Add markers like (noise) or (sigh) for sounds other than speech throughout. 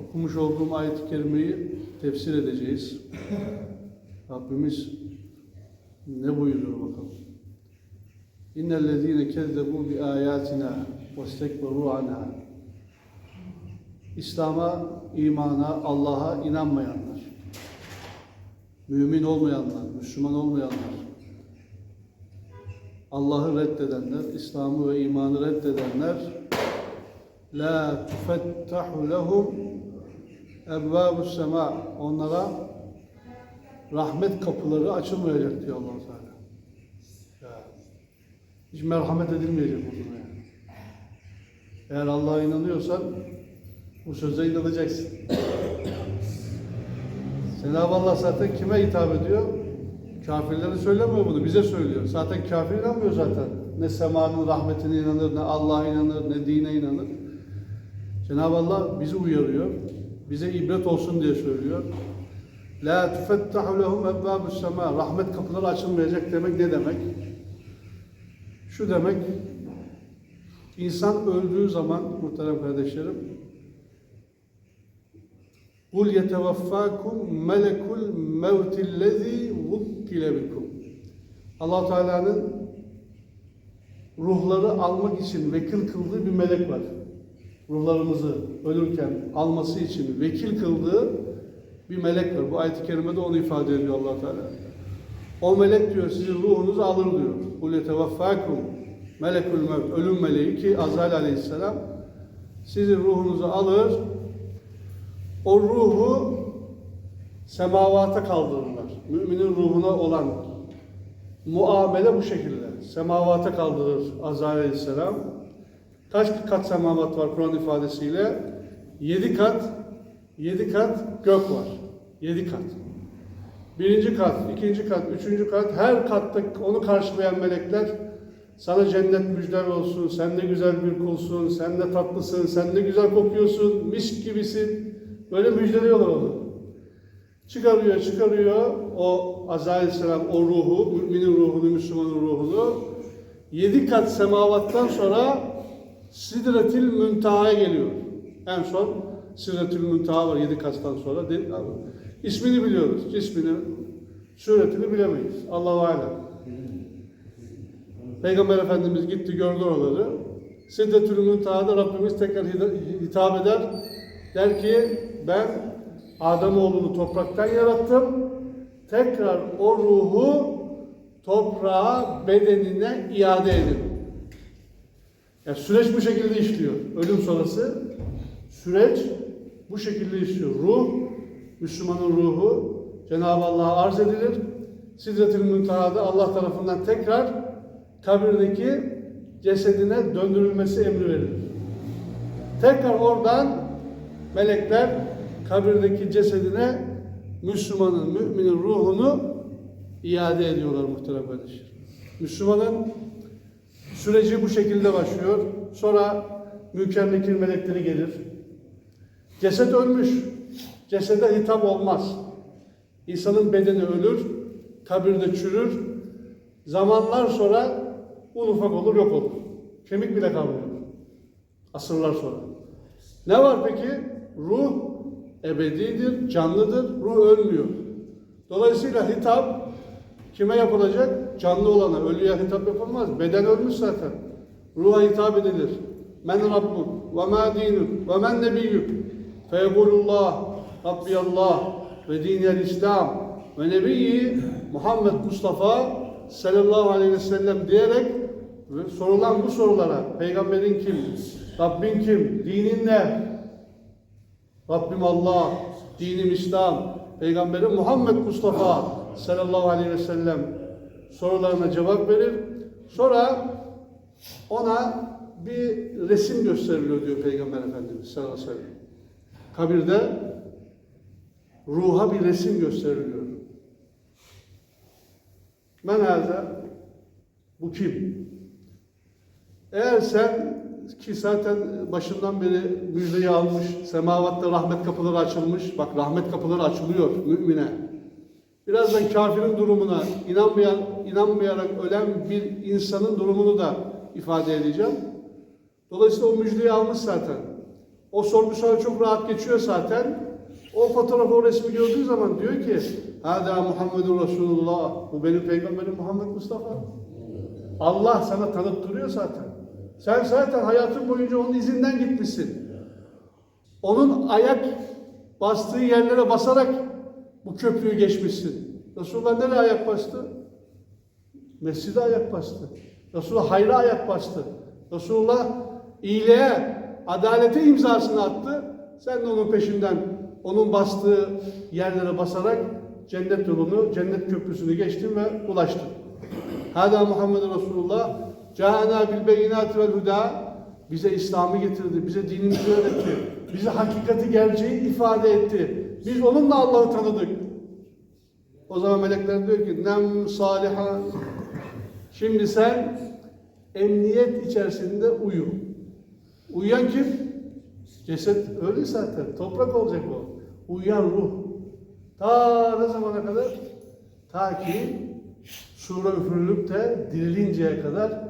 okumuş olduğum ayet-i kerimeyi tefsir edeceğiz. (laughs) Rabbimiz ne buyuruyor bakalım. İnnellezîne kezzebu bi âyâtina ve istekberu anha. İslam'a, imana, Allah'a inanmayanlar, mümin olmayanlar, Müslüman olmayanlar, Allah'ı reddedenler, İslam'ı ve imanı reddedenler la tufettahu lehum ebvâbus sema onlara rahmet kapıları açılmayacak diyor allah Teala. Hiç merhamet edilmeyecek o zaman yani. Eğer Allah'a inanıyorsan bu söze inanacaksın. (coughs) Cenab-ı Allah zaten kime hitap ediyor? Kafirlere söylemiyor bunu, bize söylüyor. Zaten kafir inanmıyor zaten. Ne semanın rahmetine inanır, ne Allah'a inanır, ne dine inanır. Cenab-ı Allah bizi uyarıyor. Bize ibret olsun diye söylüyor. La tufettahu lehum ebbâbus sema. Rahmet kapıları açılmayacak demek ne demek? Şu demek, insan öldüğü zaman muhterem kardeşlerim, Kul yetevaffakum melekul mevtillezî vukkile bikum. allah Teala'nın ruhları almak için vekil kıldığı bir melek var. Ruhlarımızı ölürken alması için vekil kıldığı bir melek var. Bu ayet-i kerimede onu ifade ediyor allah Teala. O melek diyor sizin ruhunuzu alır diyor. Kul yetevaffakum melekul mevt. Ölüm meleği ki Azrail aleyhisselam sizin ruhunuzu alır o ruhu semavata kaldırırlar. Müminin ruhuna olan muamele bu şekilde. Semavata kaldırır Azrail Aleyhisselam. Kaç kat semavat var Kur'an ifadesiyle? Yedi kat, yedi kat gök var. Yedi kat. Birinci kat, ikinci kat, üçüncü kat, her katta onu karşılayan melekler sana cennet müjder olsun, sen ne güzel bir kulsun, sen ne tatlısın, sen ne güzel kokuyorsun, mis gibisin. Böyle müjdeliyorlar onu. Çıkarıyor, çıkarıyor o Azrail Aleyhisselam o ruhu, müminin ruhunu, Müslümanın ruhunu. Yedi kat semavattan sonra Sidretil Müntaha'ya geliyor. En son Sidretil Müntaha var yedi kattan sonra. Değil, mi? İsmini biliyoruz, cismini, suretini bilemeyiz. Allah-u Alem. Peygamber Efendimiz gitti gördü oraları. Sidretül Müntaha'da Rabbimiz tekrar hitap eder. Der ki ben Ademoğlunu topraktan yarattım. Tekrar o ruhu toprağa, bedenine iade edin. Yani süreç bu şekilde işliyor. Ölüm sonrası süreç bu şekilde işliyor. Ruh, Müslümanın ruhu Cenab-ı Allah'a arz edilir. Sidret-ül Münteha'da Allah tarafından tekrar kabirdeki cesedine döndürülmesi emri verilir. Tekrar oradan melekler kabirdeki cesedine Müslümanın, müminin ruhunu iade ediyorlar muhterem kardeşler. Müslümanın süreci bu şekilde başlıyor. Sonra münker nekir melekleri gelir. Ceset ölmüş. Cesede hitap olmaz. İnsanın bedeni ölür, kabirde çürür. Zamanlar sonra un ufak olur, yok olur. Kemik bile kalmıyor. Asırlar sonra. Ne var peki? Ruh ebedidir, canlıdır, ruh ölmüyor. Dolayısıyla hitap kime yapılacak? Canlı olana, ölüye hitap yapılmaz. Beden ölmüş zaten. Ruha hitap edilir. Men Rabbuk ve ma dinuk ve men nebiyyuk feyekulullah Rabbi Allah ve diniyel İslam ve nebiyyi Muhammed Mustafa sallallahu aleyhi ve sellem diyerek sorulan bu sorulara peygamberin kim, Rabbin kim, dinin ne, Rabbim Allah, dinim İslam, Peygamberim Muhammed Mustafa sallallahu aleyhi ve sellem sorularına cevap verir. Sonra ona bir resim gösteriliyor diyor Peygamber Efendimiz sallallahu aleyhi ve sellem. Kabirde ruha bir resim gösteriliyor. Men haza? Bu kim? Eğer sen ki zaten başından beri müjdeyi almış, semavatta rahmet kapıları açılmış. Bak rahmet kapıları açılıyor mümine. Birazdan kafirin durumuna, inanmayan, inanmayarak ölen bir insanın durumunu da ifade edeceğim. Dolayısıyla o müjdeyi almış zaten. O sorgu sonra çok rahat geçiyor zaten. O fotoğrafı, o resmi gördüğü zaman diyor ki Hâdâ Muhammedun Resulullah. Bu benim peygamberim Muhammed Mustafa. Allah sana tanıttırıyor zaten. Sen zaten hayatın boyunca onun izinden gitmişsin. Onun ayak bastığı yerlere basarak bu köprüyü geçmişsin. Resulullah nereye ayak bastı? Mescide ayak bastı. Resulullah hayra ayak bastı. Resulullah iyiliğe, adalete imzasını attı. Sen de onun peşinden, onun bastığı yerlere basarak cennet yolunu, cennet köprüsünü geçtin ve ulaştın. Hâdâ Muhammed Resulullah Câna bil beyinâti vel hudâ bize İslam'ı getirdi, bize dinimizi öğretti, bize hakikati gerçeği ifade etti. Biz onunla Allah'ı tanıdık. O zaman melekler diyor ki nem saliha Şimdi sen emniyet içerisinde uyu. Uyuyan kim? Ceset öyle zaten. Toprak olacak o. Uyuyan ruh. Ta ne zamana kadar? Ta ki sura üfürülüp de dirilinceye kadar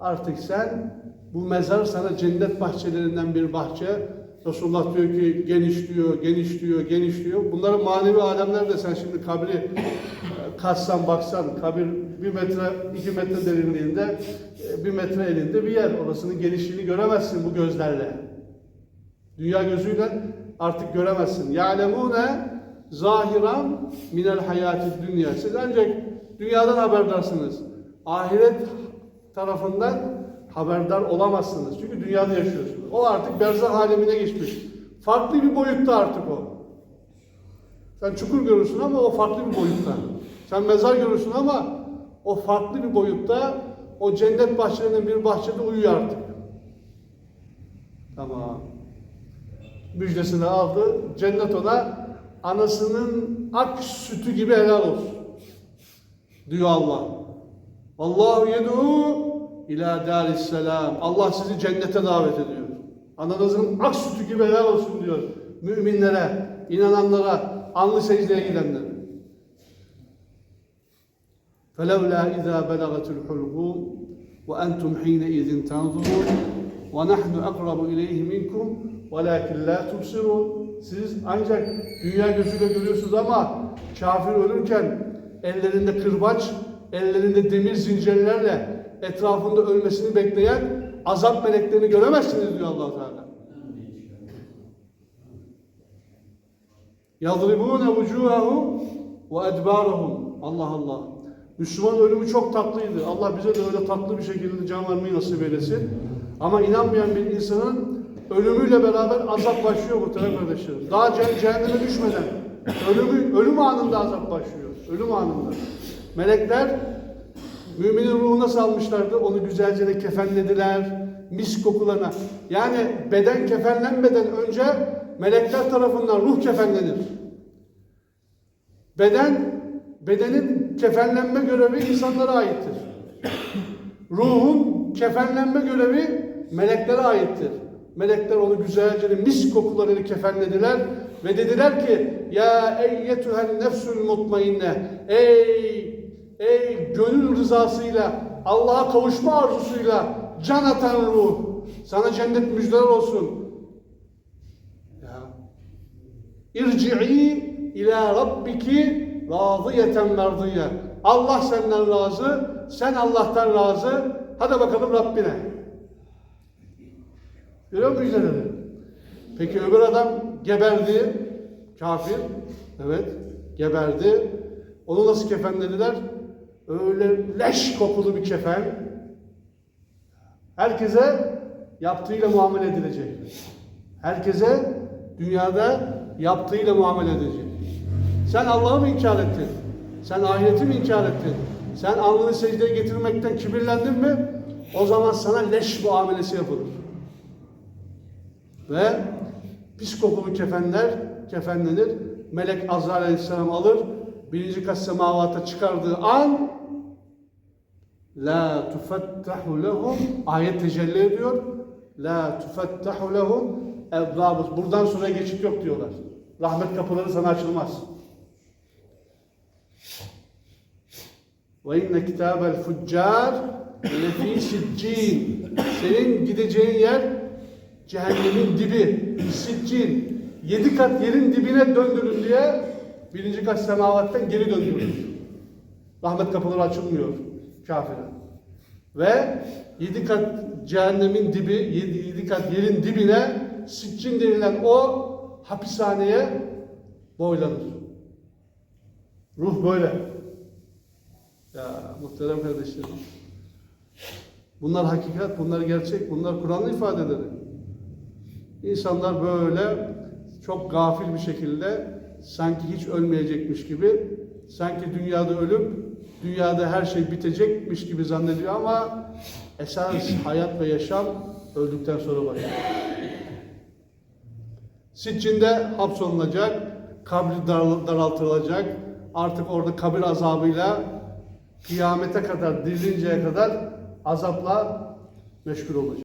artık sen bu mezar sana cennet bahçelerinden bir bahçe. Resulullah diyor ki genişliyor, genişliyor, genişliyor. Bunların manevi alemler de sen şimdi kabri e, kazsan baksan kabir bir metre, iki metre derinliğinde, e, bir metre elinde bir yer. Orasının genişliğini göremezsin bu gözlerle. Dünya gözüyle artık göremezsin. Ya'lemune zahiran minel hayati dünya. Siz ancak dünyadan haberdarsınız. Ahiret tarafından haberdar olamazsınız. Çünkü dünyada yaşıyorsunuz. O artık berzah alemine geçmiş. Farklı bir boyutta artık o. Sen çukur görürsün ama o farklı bir boyutta. Sen mezar görürsün ama o farklı bir boyutta o cennet bahçelerinin bir bahçede uyuyor artık. Tamam. Müjdesini aldı. Cennet ona anasının ak sütü gibi helal olsun. Diyor Allah. Allahu yed'u ila daris selam. Allah sizi cennete davet ediyor. Ananızın ak sütü gibi helal olsun diyor. Müminlere, inananlara, anlı secdeye gidenlere. فلولا إذا بلغت الحلقوم وأنتم حينئذ تنظرون ونحن أقرب إليه منكم ولكن لا تبصرون Siz ancak dünya gözüyle görüyorsunuz ama kafir ölürken ellerinde kırbaç, ellerinde demir zincirlerle etrafında ölmesini bekleyen azap meleklerini göremezsiniz diyor allah Teala. يَضْرِبُونَ وُجُوهَهُمْ وَاَدْبَارَهُمْ Allah Allah. Müslüman ölümü çok tatlıydı. Allah bize de öyle tatlı bir şekilde can vermeyi nasip eylesin. Ama inanmayan bir insanın ölümüyle beraber azap başlıyor muhtemelen kardeşlerim. Daha ce- cehenneme düşmeden ölümü, ölüm anında azap başlıyor. Ölüm anında. Melekler müminin ruhuna salmışlardı. Onu güzelce de kefenlediler. Mis kokularına. Yani beden kefenlenmeden önce melekler tarafından ruh kefenlenir. Beden, bedenin kefenlenme görevi insanlara aittir. Ruhun kefenlenme görevi meleklere aittir. Melekler onu güzelce de mis kokularıyla kefenlediler ve dediler ki ya eyyetühen nefsül mutmainne ey ey gönül rızasıyla Allah'a kavuşma arzusuyla can atan ruh sana cennet müjdeler olsun. Ya İrci'i ila rabbiki razıyeten merdiye. Allah senden razı, sen Allah'tan razı. Hadi bakalım Rabbine. Görüyor musun müjdeleri? Peki öbür adam geberdi. Kafir. Evet. Geberdi. Onu nasıl kefenlediler? Öyle leş kokulu bir kefen. Herkese yaptığıyla muamele edilecek. Herkese dünyada yaptığıyla muamele edecek. Sen Allah'ı mı inkar ettin? Sen ahireti mi inkar ettin? Sen alnını secdeye getirmekten kibirlendin mi? O zaman sana leş muamelesi yapılır. Ve pis kokulu kefenler kefenlenir. Melek Azrail Aleyhisselam alır. Birinci kat semavata çıkardığı an La tufettahu lehum ayet tecelli ediyor. La tufettahu lehum evvabus. Buradan sonra geçit yok diyorlar. Rahmet kapıları sana açılmaz. Ve inne kitabel fuccar lefî siccîn. Senin gideceğin yer cehennemin dibi, siccin, yedi kat yerin dibine döndürün diye birinci kat semavattan geri döndürülür. Rahmet kapıları açılmıyor kafire. Ve yedi kat cehennemin dibi, yedi, yedi kat yerin dibine siccin denilen o hapishaneye boylanır. Ruh böyle. Ya muhterem kardeşlerim. Bunlar hakikat, bunlar gerçek, bunlar Kur'an'ın ifadeleri. İnsanlar böyle çok gafil bir şekilde sanki hiç ölmeyecekmiş gibi, sanki dünyada ölüp dünyada her şey bitecekmiş gibi zannediyor ama esas (clears throat) hayat ve yaşam öldükten sonra başlıyor. Siccinde hapsolunacak, kabri dar- daraltılacak, artık orada kabir azabıyla kıyamete kadar, dirilinceye kadar azapla meşgul olacak.